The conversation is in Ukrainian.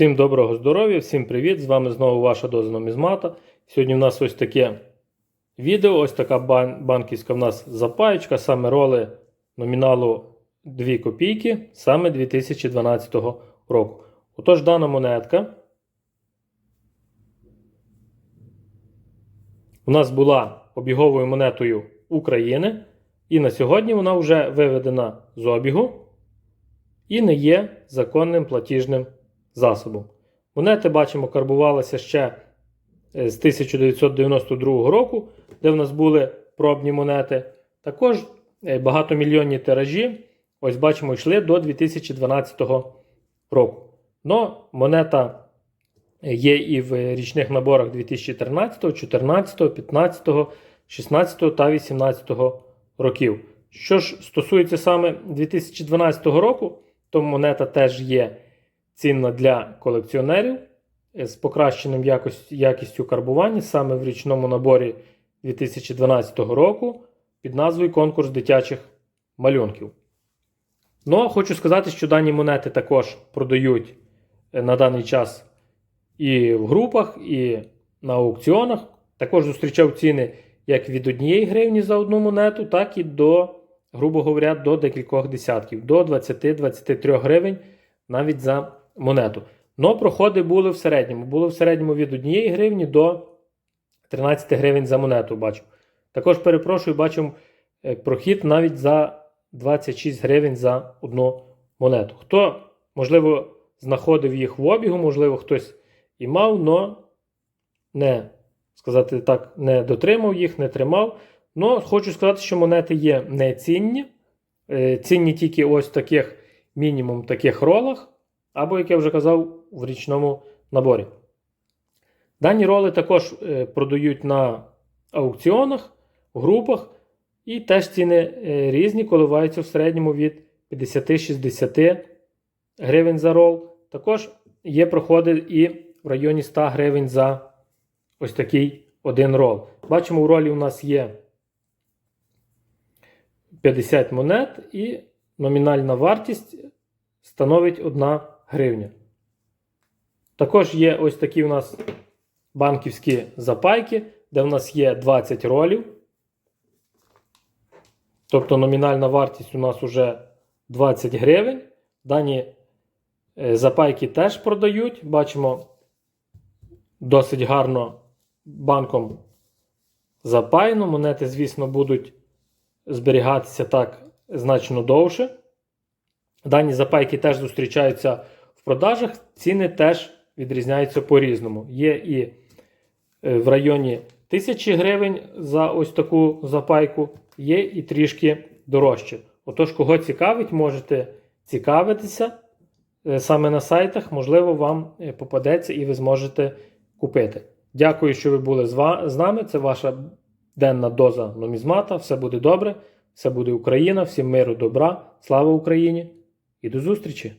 Всім доброго здоров'я, всім привіт! З вами знову ваша доза нумізмата. Сьогодні в нас ось таке відео, ось така бан- банківська в нас запаєчка, саме роли номіналу 2 копійки, саме 2012 року. Отож, дана монетка у нас була обіговою монетою України, і на сьогодні вона вже виведена з обігу і не є законним платіжним засобом. Монети, бачимо, карбувалися ще е, з 1992 року, де в нас були пробні монети. Також е, багатомільйонні тиражі, ось бачимо, йшли до 2012 року. Но монета є і в річних наборах 2013, 14, 15, 16 та 18 років. Що ж стосується саме 2012 року, то монета теж є цінна для колекціонерів з покращеним якось- якістю карбування саме в річному наборі 2012 року під назвою Конкурс дитячих малюнків. Ну, а хочу сказати, що дані монети також продають е, на даний час і в групах, і на аукціонах. Також зустрічав ціни як від 1 гривні за одну монету, так і до, грубо говоря, до декількох десятків, до 20-23 гривень навіть за монету. Но проходи були в середньому. Були в середньому від 1 гривні до 13 гривень за монету. Бачу. Також перепрошую, бачимо е, прохід навіть за 26 гривень за одну монету. Хто, можливо, знаходив їх в обігу, можливо, хтось і мав, но не сказати так, не дотримав їх, не тримав. Но хочу сказати, що монети є нецінні. Е, Цінні тільки ось в таких мінімум таких ролах, або, як я вже казав, в річному наборі. Дані роли також е, продають на аукціонах, групах, і теж ціни е, різні, коливаються в середньому від 50-60 гривень за рол. Також є проходи і в районі 100 гривень за ось такий один рол. Бачимо, у ролі у нас є 50 монет і номінальна вартість становить 1 гривня. Також є ось такі у нас банківські запайки, де в нас є 20 ролів. Тобто номінальна вартість у нас вже 20 гривень. Дані е, запайки теж продають. Бачимо досить гарно банком запаяно. Монети, звісно, будуть зберігатися так значно довше. Дані запайки теж зустрічаються в продажах, ціни теж відрізняються по-різному. Є і е, в районі 1000 гривень за ось таку запайку, є і трішки дорожче. Отож, кого цікавить, можете цікавитися е, саме на сайтах, можливо, вам е, попадеться і ви зможете купити. Дякую, що ви були з нами. Це ваша денна доза нумізмата. Все буде добре, все буде Україна, всім миру, добра, слава Україні і до зустрічі!